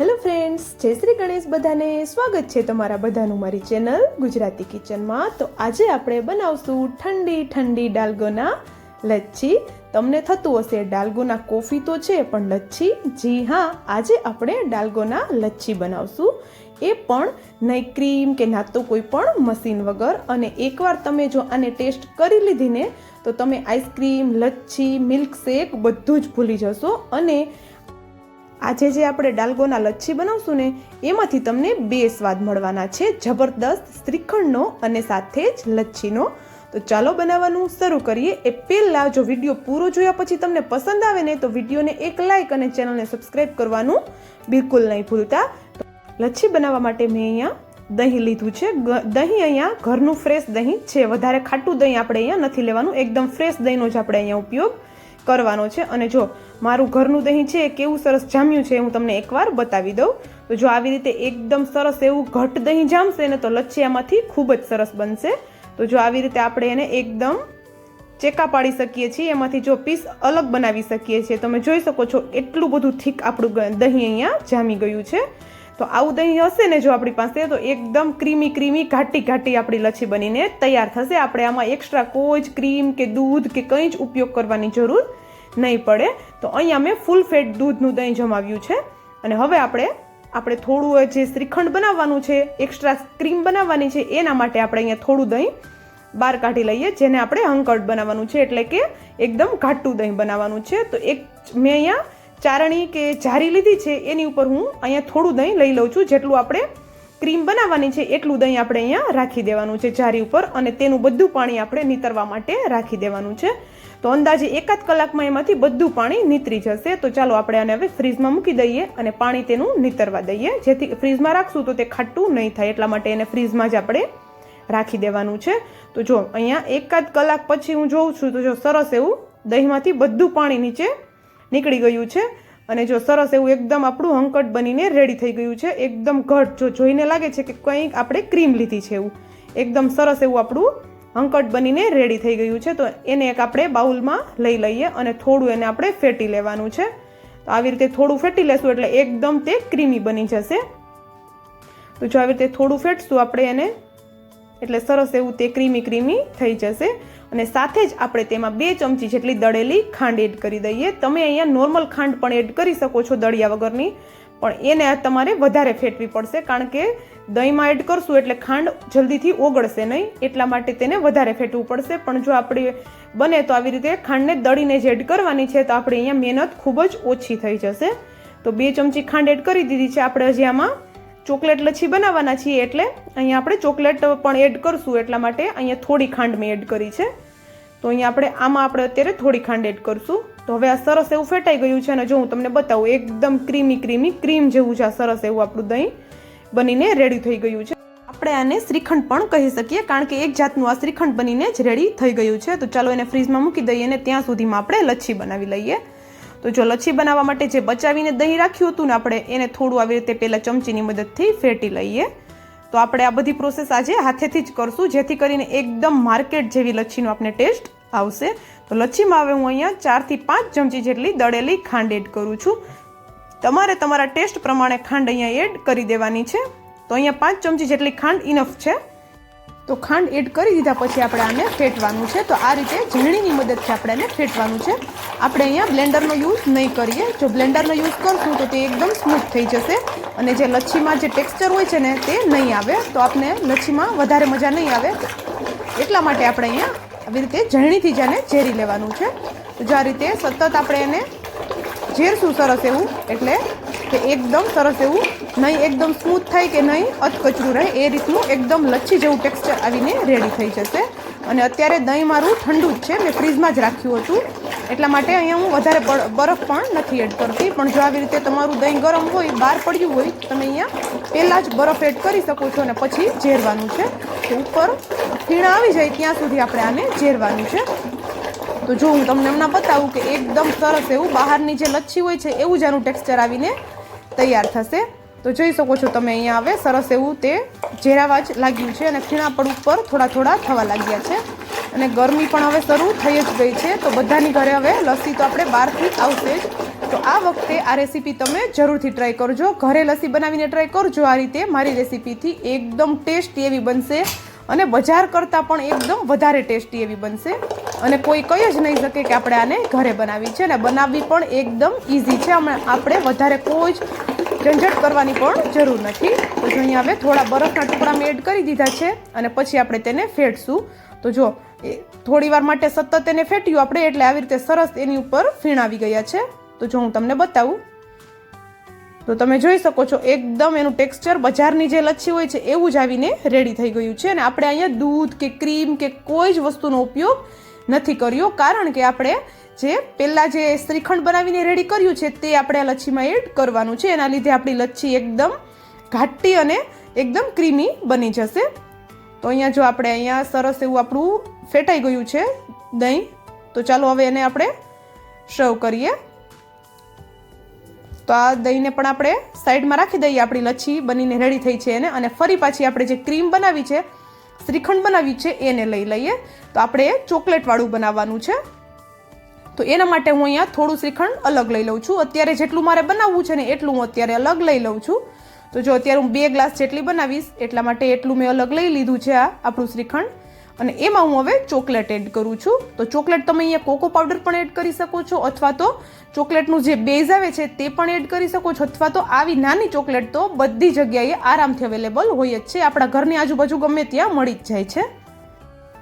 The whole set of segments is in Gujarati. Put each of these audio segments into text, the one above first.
હેલો ફ્રેન્ડ્સ, જય શ્રી ગણેશ બધાને. સ્વાગત છે તમારા બધાનું મારી ચેનલ ગુજરાતી કિચનમાં. તો આજે આપણે બનાવશું ઠંડી ઠંડી ડાલગોના લચ્છી. તમને થતું હશે ડાલગોના કોફી તો છે, પણ લચ્છી. જી હા, આજે આપણે ડાલગોના લચ્છી બનાવશું. એ પણ નહીં ક્રીમ કે ના તો કોઈ પણ મશીન વગર. અને એકવાર તમે જો આને ટેસ્ટ કરી લીધીને, તો તમે આઈસ્ક્રીમ, લચ્છી, મિલ્કશેક બધું જ ભૂલી જશો. અને આજે જે આપણે ડાલગોના લચ્છી બનાવશું ને, એમાંથી તમને બે સ્વાદ મળવાના છે, જબરદસ્ત શ્રીખંડનો અને સાથે જ લચ્છીનો. તો ચાલો બનાવવાનું શરૂ કરીએ. એ પહેલાં જો વીડિયો પૂરો જોયા પછી તમને પસંદ આવે ને, તો વિડીયોને એક લાઇક અને ચેનલને સબસ્ક્રાઈબ કરવાનું બિલકુલ નહીં ભૂલતા. લચ્છી બનાવવા માટે મેં અહીંયા દહીં લીધું છે. દહીં અહીંયા ઘરનું ફ્રેશ દહીં છે. વધારે ખાટું દહીં આપણે અહીંયા નથી લેવાનું. એકદમ ફ્રેશ દહીંનો જ આપણે અહીંયા ઉપયોગ કરવાનો છે. અને જો મારું ઘરનું દહીં છે, કેવું સરસ જામ્યું છે હું તમને એકવાર બતાવી દઉં. તો જો આવી રીતે એકદમ સરસ એવું ઘટ દહીં જામશે ને તો લચ્છી આમાંથી ખૂબ જ સરસ બનશે. તો જો આવી રીતે આપણે એને એકદમ ચેકા પાડી શકીએ છીએ, એમાંથી જો પીસ અલગ બનાવી શકીએ છીએ. તમે જોઈ શકો છો એટલું બધું થીક આપણું દહીં અહીંયા જામી ગયું છે. તો આવું દહીં હશે ને જો આપણી પાસે, તો એકદમ ક્રીમી ક્રીમી ઘાટી ઘાટી આપણી લચ્છી બનીને તૈયાર થશે. આપણે આમાં એક્સ્ટ્રા કોઈ જ ક્રીમ કે દૂધ કે કંઈ જ ઉપયોગ કરવાની જરૂર નહીં પડે. તો અહીંયા મેં ફૂલ ફેટ દૂધનું દહીં જમાવ્યું છે. અને હવે આપણે આપણે થોડું જે શ્રીખંડ બનાવવાનું છે એક્સ્ટ્રા ક્રીમ બનાવવાની છે, એના માટે આપણે અહીંયા થોડું દહીં બહાર કાઢી લઈએ, જેને આપણે હંકટ બનાવવાનું છે. એટલે કે એકદમ ઘાટું દહીં બનાવવાનું છે. તો એક મેં અહીંયા ચારણી કે જારી લીધી છે, એની ઉપર હું અહીંયા થોડું દહીં લઈ લઉં છું. જેટલું આપણે ક્રીમ બનાવવાની છે, એટલું દહીં આપણે અહીંયા રાખી દેવાનું છે જારી ઉપર. અને તેનું બધું પાણી આપણે નીતરવા માટે રાખી દેવાનું છે. તો અંદાજે એકાદ કલાકમાં એમાંથી બધું પાણી નીતરી જશે. તો ચાલો આપણે આને હવે ફ્રીજમાં મૂકી દઈએ અને પાણી તેનું નીતરવા દઈએ. જેથી ફ્રીજમાં રાખશું તો તે ખાટું નહીં થાય, એટલા માટે એને ફ્રીજમાં જ આપણે રાખી દેવાનું છે. તો જો અહીંયા એકાદ કલાક પછી હું જોઉં છું, તો જો સરસ એવું દહીંમાંથી બધું પાણી નીચે નીકળી ગયું છે. અને જો સરસ એવું એકદમ આપણું હંકટ બનીને રેડી થઈ ગયું છે. એકદમ ઘટ, જો જોઈને લાગે છે કે કંઈક આપણે ક્રીમ લીધી છે એવું. એકદમ સરસ એવું આપણું હંકટ બનીને રેડી થઈ ગયું છે. તો એને એક આપણે બાઉલમાં લઈ લઈએ અને થોડું એને આપણે ફેટી લેવાનું છે. તો આવી રીતે થોડું ફેટી લેશું એટલે એકદમ તે ક્રીમી બની જશે. તો જો આવી રીતે થોડું ફેટશું આપણે એને, એટલે સરસ એવું તે ક્રીમી ક્રીમી થઈ જશે. અને સાથે જ આપણે તેમાં બે ચમચી જેટલી દળેલી ખાંડ એડ કરી દઈએ. તમે અહીંયા નોર્મલ ખાંડ પણ એડ કરી શકો છો દળિયા વગરની. પણ એને તમારે વધારે ફેટવી પડશે, કારણ કે દહીંમાં એડ કરશું એટલે ખાંડ જલ્દીથી ઓગળશે નહીં, એટલા માટે તેને વધારે ફેટવું પડશે. પણ જો આપણે બને તો આવી રીતે ખાંડને દળીને જ એડ કરવાની છે, તો આપણે અહીંયા મહેનત ખૂબ જ ઓછી થઈ જશે. તો બે ચમચી ખાંડ એડ કરી દીધી છે આપણે હજી આમાં. ચોકલેટ લચ્છી બનાવવાના છીએ એટલે અહીંયા આપણે ચોકલેટ પણ એડ કરશું, એટલા માટે અહીંયા થોડી ખાંડ મેં એડ કરી છે. તો અહીંયા આપણે આમાં આપણે અત્યારે થોડી ખાંડ એડ કરશું. તો હવે આ સરસ એવું ફેટાઈ ગયું છે અને જો હું તમને બતાવું, એકદમ ક્રીમી ક્રીમી ક્રીમ જેવું છે આ સરસ એવું આપણું દહીં બનીને રેડી થઈ ગયું છે. આપણે આને શ્રીખંડ પણ કહી શકીએ, કારણ કે એક જાતનું આ શ્રીખંડ બનીને જ રેડી થઈ ગયું છે. તો ચાલો એને ફ્રીજમાં મૂકી દઈએ અને ત્યાં સુધીમાં આપણે લચ્છી બનાવી લઈએ. તો જો લચ્છી બનાવવા માટે જે બચાવીને દહીં રાખ્યું હતું ને આપણે, એને થોડું આવી રીતે પહેલાં ચમચીની મદદથી ફેટી લઈએ. તો આપણે આ બધી પ્રોસેસ આજે હાથેથી જ કરશું, જેથી કરીને એકદમ માર્કેટ જેવી લચ્છીનો આપણે ટેસ્ટ આવશે. તો લચ્છીમાં હવે હું અહીંયા ચારથી પાંચ ચમચી જેટલી દળેલી ખાંડ એડ કરું છું. તમારે તમારા ટેસ્ટ પ્રમાણે ખાંડ અહીંયા એડ કરી દેવાની છે. તો અહીંયા પાંચ ચમચી જેટલી ખાંડ ઇનફ છે. તો ખાંડ એડ કરી દીધા પછી આપણે આને ફેટવાનું છે. તો આ રીતે ઝીણીની મદદથી આપણે આને ફેટવાનું છે. આપણે અહીંયા બ્લેન્ડરનો યુઝ નહીં કરીએ. જો બ્લેન્ડરનો યુઝ કરશું તો તે એકદમ સ્મૂથ થઈ જશે અને જે લચ્છીમાં જે ટેક્સચર હોય છે ને તે નહીં આવે. તો આપને લચ્છીમાં વધારે મજા નહીં આવે. એટલા માટે આપણે અહીંયા આવી રીતે ઝરણીથી જ આને ઝેરી લેવાનું છે. તો જો આ રીતે સતત આપણે એને ઝેરશું સરસ એવું, એટલે કે એકદમ સરસ એવું, નહીં એકદમ સ્મૂથ થાય કે નહીં અધકચરું રહે, એ રીતનું એકદમ લચ્છી જેવું ટેક્સચર આવીને રેડી થઈ જશે. અને અત્યારે દહીં મારું ઠંડુ જ છે, મેં ફ્રીજમાં જ રાખ્યું હતું. એટલા માટે અહીંયા હું વધારે બરફ પણ નથી એડ કરતી. પણ જો આવી રીતે તમારું દહીં ગરમ હોય, બહાર પડ્યું હોય, તમે અહીંયા પહેલાં જ બરફ એડ કરી શકો છો અને પછી ઝેરવાનું છે. તો ઉપર ખીણ આવી જાય ત્યાં સુધી આપણે આને ઝેરવાનું છે. તો જો હું તમને હમણાં બતાવું કે એકદમ સરસ એવું બહારની જે લચ્છી હોય છે, એવું જ આનું ટેક્સચર આવીને તૈયાર થશે. તો જોઈ શકો છો તમે અહીંયા હવે સરસ એવું તે ઝેરાવા જ લાગ્યું છે અને ખીણા પડ ઉપર થોડા થોડા થવા લાગ્યા છે. અને ગરમી પણ હવે શરૂ થઈ જ ગઈ છે. તો બધાની ઘરે હવે લસ્સી તો આપણે બહારથી આવશે જ. તો આ વખતે આ રેસીપી તમે જરૂરથી ટ્રાય કરજો. ઘરે લસ્સી બનાવીને ટ્રાય કરજો આ રીતે. મારી રેસીપીથી એકદમ ટેસ્ટી એવી બનશે. અને બજાર કરતાં પણ એકદમ વધારે ટેસ્ટી એવી બનશે. અને કોઈ કહી જ નહીં શકે કે આપણે આને ઘરે બનાવી છે. અને બનાવવી પણ એકદમ ઇઝી છે. આપણે વધારે કોઈ જ ઝંઝટ કરવાની પણ જરૂર નથી. તો અહીંયા હવે થોડા બરફના ટુકડા મેં એડ કરી દીધા છે. અને પછી આપણે તેને ફેટશું. તો જો એ થોડી વાર માટે સતત એને ફેટ્યું આપણે એટલે આવી રીતે સરસ એની ઉપર ફીણ આવી ગયા છે. તો જો હું તમને બતાવું. તો તમે જોઈ શકો છો એકદમ એનું ટેક્સચર બજારની જે લચ્છી હોય છે એવું જ આવીને રેડી થઈ ગયું છે અને આપણે અહીંયા દૂધ કે ક્રીમ કે કોઈ જ વસ્તુનો ઉપયોગ નથી કર્યો કારણ કે આપણે જે પહેલાં જે શ્રીખંડ બનાવીને રેડી કર્યું છે તે આપણે આ લચ્છીમાં એડ કરવાનું છે. એના લીધે આપણી લચ્છી એકદમ ઘાટી અને એકદમ ક્રીમી બની જશે. તો અહીંયા જો આપણે અહીંયા સરસ એવું આપણું ફેટાઈ ગયું છે દહીં. તો ચાલો હવે એને આપણે સર્વ કરીએ. તો આ દહીંને પણ આપણે સાઈડમાં રાખી દઈએ. આપણી લચ્છી બનીને રેડી થઈ છે એને. અને ફરી પાછી આપણે જે ક્રીમ બનાવી છે, શ્રીખંડ બનાવી છે, એને લઈ લઈએ. તો આપણે ચોકલેટવાળું બનાવવાનું છે. તો એના માટે હું અહીંયા થોડું શ્રીખંડ અલગ લઈ લઉં છું. અત્યારે જેટલું મારે બનાવવું છે ને એટલું હું અત્યારે અલગ લઈ લઉં છું. તો જો અત્યારે હું બે ગ્લાસ જેટલી બનાવીશ, એટલા માટે એટલું મેં અલગ લઈ લીધું છે આ આપણું શ્રીખંડ. અને એમાં હું હવે ચોકલેટ એડ કરું છું. તો ચોકલેટ તમે અહીંયા કોકો પાવડર પણ એડ કરી શકો છો, અથવા તો ચોકલેટનું જે બેઝ આવે છે તે પણ એડ કરી શકો છો, અથવા તો આવી નાની ચોકલેટ તો બધી જગ્યાએ આરામથી અવેલેબલ હોય જ છે. આપણા ઘરની આજુબાજુ ગમે ત્યાં મળી જ જાય છે.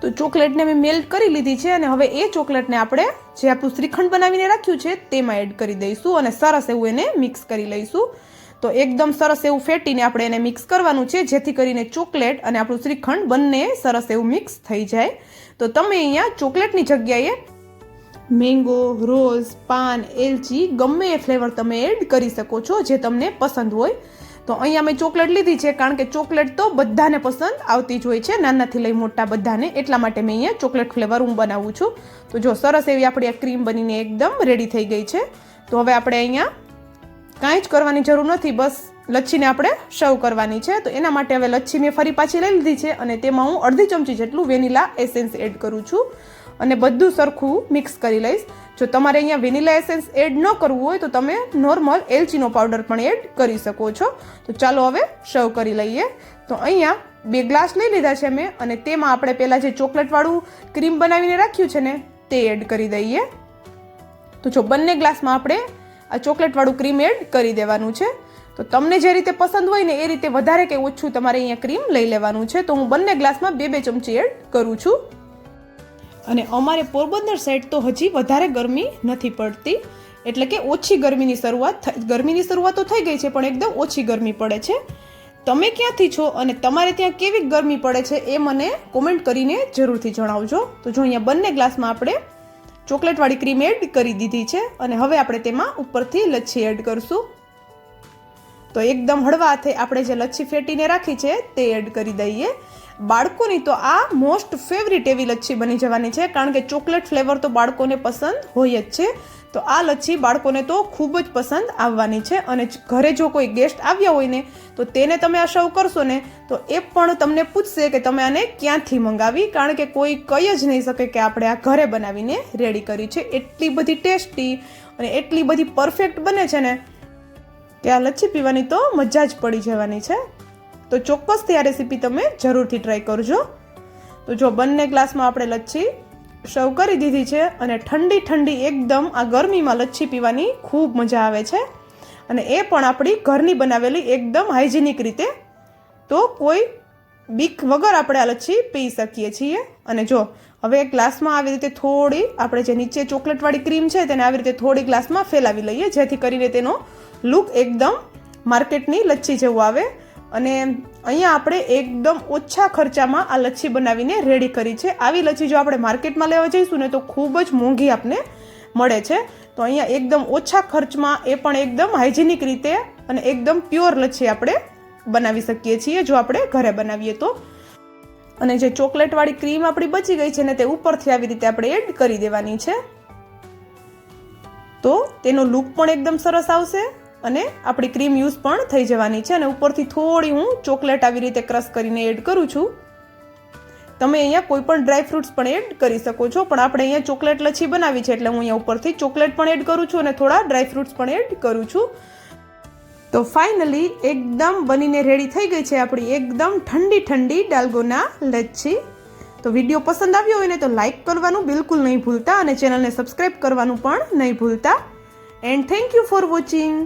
તો ચોકલેટને મેં મેલ્ટ કરી લીધી છે અને હવે એ ચોકલેટને આપણે જે આપણું શ્રીખંડ બનાવીને રાખ્યું છે, તેમાં એડ કરી દઈશું અને સરસ એવું એને મિક્સ કરી લઈશું. તો એકદમ સરસ એવું ફેટીને આપણે એને મિક્સ કરવાનું છે, જેથી કરીને ચોકલેટ અને આપણું શ્રીખંડ બંને સરસ એવું મિક્સ થઈ જાય. તો તમે અહીંયા ચોકલેટની જગ્યાએ મેંગો રોઝ પાન, એલચી ગમે એ ફ્લેવર તમે એડ કરી શકો છો જે તમને પસંદ હોય. તો અહીંયા મેં ચોકલેટ લીધી છે, કારણ કે ચોકલેટ તો બધાને પસંદ આવતી જ હોય છે. નાનાથી લઈ મોટા બધાને, એટલા માટે મેં અહીંયા ચોકલેટ ફ્લેવર હું બનાવું છું. તો જો સરસ એવી આપણી આ ક્રીમ બનીને એકદમ રેડી થઈ ગઈ છે. તો હવે આપણે અહીંયા કાંઈ જ કરવાની જરૂર નથી, બસ લચ્છીને આપણે સર્વ કરવાની છે. તો એના માટે હવે લચ્છી મેં ફરી પાછી લઈ લીધી છે અને તેમાં હું અડધી ચમચી જેટલું વેનીલા એસેન્સ એડ કરું છું અને બધું સરખું મિક્સ કરી લઈશ. જો તમારે અહીંયા વેનિલા એસેન્સ એડ ન કરવું હોય તો તમે નોર્મલ એલચીનો પાવડર પણ એડ કરી શકો છો. તો ચાલો હવે સર્વ કરી લઈએ. તો અહીંયા બે ગ્લાસ લઈ લીધા છે મેં અને તેમાં આપણે પહેલાં જે ચોકલેટવાળું ક્રીમ બનાવીને રાખ્યું છે ને, તે એડ કરી દઈએ. તો જો બંને ગ્લાસમાં આપણે આ ચોકલેટવાળું ક્રીમ એડ કરી દેવાનું છે. તો તમને જે રીતે પસંદ હોય ને એ રીતે વધારે કે ઓછું તમારે અહીંયા ક્રીમ લઈ લેવાનું છે. તો હું બંને ગ્લાસમાં બે બે ચમચી એડ કરું છું. અને અમારે પોરબંદર સાઈડ તો હજી વધારે ગરમી નથી પડતી. એટલે કે ઓછી ગરમીની શરૂઆત ગરમીની શરૂઆત તો થઈ ગઈ છે, પણ એકદમ ઓછી ગરમી પડે છે. તમે ક્યાંથી છો અને તમારે ત્યાં કેવી ગરમી પડે છે એ મને કોમેન્ટ કરીને જરૂરથી જણાવજો. તો જો અહીંયા બંને ગ્લાસમાં આપણે ચોકલેટવાળી ક્રીમ એડ કરી દીધી છે અને હવે આપણે તેમાં ઉપરથી લચ્છી એડ કરશું. તો એકદમ હળવા હાથે આપણે જે લચ્છી ફેટીને રાખી છે તે એડ કરી દઈએ. બાળકોની તો આ મોસ્ટ ફેવરિટ એવી લચ્છી બની જવાની છે, કારણ કે ચોકલેટ ફ્લેવર તો બાળકોને પસંદ હોય જ છે. તો આ લચ્છી બાળકોને તો ખૂબ જ પસંદ આવવાની છે અને ઘરે જો કોઈ ગેસ્ટ આવ્યા હોય ને, તો તેને તમે આ સર્વ કરશો ને, તો એ પણ તમને પૂછશે કે તમે આને ક્યાંથી મંગાવી? કારણ કે કોઈ કહી જ નહીં શકે કે આપણે આ ઘરે બનાવીને રેડી કરી છે. એટલી બધી ટેસ્ટી અને એટલી બધી પરફેક્ટ બને છે ને કે આ લચ્છી પીવાની તો મજા જ પડી જવાની છે. તો ચોક્કસથી આ રેસીપી તમે જરૂરથી ટ્રાય કરજો. તો જો બંને ગ્લાસમાં આપણે લચ્છી સર્વ કરી દીધી છે અને ઠંડી ઠંડી એકદમ આ ગરમીમાં લચ્છી પીવાની ખૂબ મજા આવે છે. અને એ પણ આપણી ઘરની બનાવેલી એકદમ હાઇજેનિક રીતે. તો કોઈ બીક વગર આપણે આ લચ્છી પી શકીએ છીએ. અને જો હવે ગ્લાસમાં આવી રીતે થોડી આપણે જે નીચે ચોકલેટવાળી ક્રીમ છે તેને આવી રીતે થોડી ગ્લાસમાં ફેલાવી લઈએ, જેથી કરીને તેનો લુક એકદમ માર્કેટની લચ્છી જેવું આવે. અને અહીંયા આપણે એકદમ ઓછા ખર્ચામાં આ લચ્છી બનાવીને રેડી કરી છે. આવી લચ્છી જો આપણે માર્કેટમાં લેવા જઈશું ને તો ખૂબ જ મોંઘી આપને મળે છે. તો અહીંયા એકદમ ઓછા ખર્ચમાં એ પણ એકદમ હાઇજેનિક રીતે અને એકદમ પ્યોર લચ્છી આપણે બનાવી શકીએ છીએ જો આપણે ઘરે બનાવીએ તો. અને જે ચોકલેટવાળી ક્રીમ આપણી બચી ગઈ છે ને તે ઉપરથી આવી રીતે આપણે એડ કરી દેવાની છે. તો તેનો લુક પણ એકદમ સરસ આવશે. અને આપણી ક્રીમ યુઝ પણ થઈ જવાની છે અને ઉપરથી થોડી હું ચોકલેટ આવી રીતે ક્રશ કરીને એડ કરું છું. તમે અહીંયા કોઈ પણ ડ્રાય ફ્રૂટ્સ પણ એડ કરી શકો છો, પણ આપણે અહીંયા ચોકલેટ લચ્છી બનાવી છે એટલે હું અહીંયા ઉપરથી ચોકલેટ પણ એડ કરું છું અને થોડા ડ્રાય ફ્રૂટ્સ પણ એડ કરું છું. તો ફાઇનલી એકદમ બનીને રેડી થઈ ગઈ છે આપણી એકદમ ઠંડી ઠંડી ડાલગોના લચ્છી. તો વીડિયો પસંદ આવ્યો હોય ને તો લાઇક કરવાનું બિલકુલ નહીં ભૂલતા અને ચેનલને સબસ્ક્રાઈબ કરવાનું પણ નહીં ભૂલતા. And thank you for watching